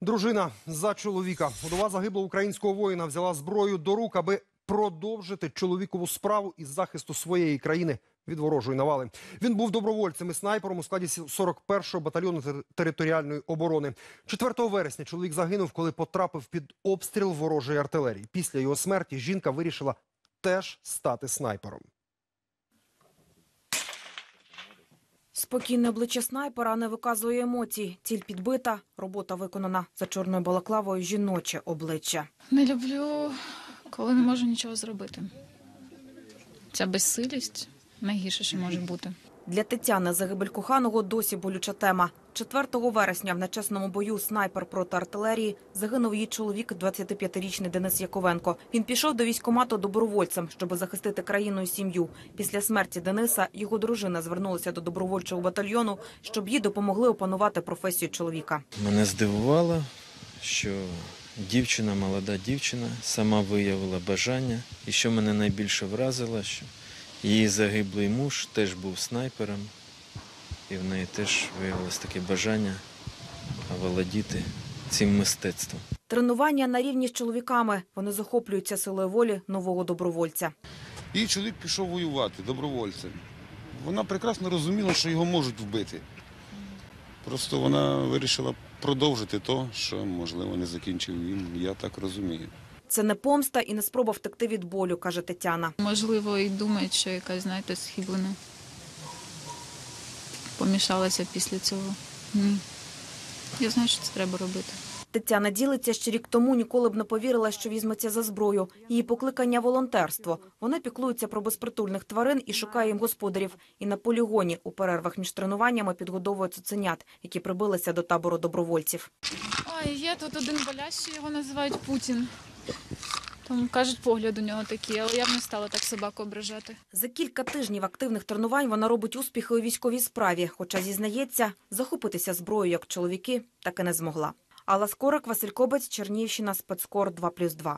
Дружина за чоловіка. Удова загиблого українського воїна взяла зброю до рук, аби продовжити чоловікову справу із захисту своєї країни від ворожої навали. Він був добровольцем і снайпером у складі 41-го батальйону територіальної оборони. 4 вересня чоловік загинув, коли потрапив під обстріл ворожої артилерії. Після його смерті жінка вирішила теж стати снайпером. Спокійне обличчя снайпера не виказує емоцій. Ціль підбита, робота виконана за чорною балаклавою жіноче обличчя. Не люблю, коли не можу нічого зробити. Ця безсилість найгірше, що може бути. Для Тетяни загибель коханого досі болюча тема. 4 вересня в нечесному бою снайпер проти артилерії загинув її чоловік, 25-річний Денис Яковенко. Він пішов до військкомату добровольцем, щоб захистити країну і сім'ю. Після смерті Дениса його дружина звернулася до добровольчого батальйону, щоб їй допомогли опанувати професію чоловіка. Мене здивувало, що дівчина, молода дівчина, сама виявила бажання. І що мене найбільше вразило, що її загиблий муж теж був снайпером, і в неї теж виявилось таке бажання володіти цим мистецтвом. Тренування на рівні з чоловіками. Вони захоплюються силою волі нового добровольця. Її чоловік пішов воювати добровольцем. Вона прекрасно розуміла, що його можуть вбити. Просто вона вирішила продовжити то, що, можливо, не закінчив він, я так розумію. Це не помста і не спроба втекти від болю, каже Тетяна. Можливо, і думають, що якась, знаєте, схиблена помішалася після цього. Ні. Я знаю, що це треба робити. Тетяна ділиться, що рік тому ніколи б не повірила, що візьметься за зброю. Її покликання волонтерство. Вона піклується про безпритульних тварин і шукає їм господарів. І на полігоні у перервах між тренуваннями підгодовує цуценят, які прибилися до табору добровольців. Ой, є тут один болящий, його називають Путін. Там кажуть, погляд у нього такий, але я б не стала так собаку ображати. За кілька тижнів активних тренувань вона робить успіхи у військовій справі, хоча зізнається, захопитися зброєю як чоловіки так і не змогла. Алла Скорик, Василь Кобець, Чернігівщина, спецкор 2+,2.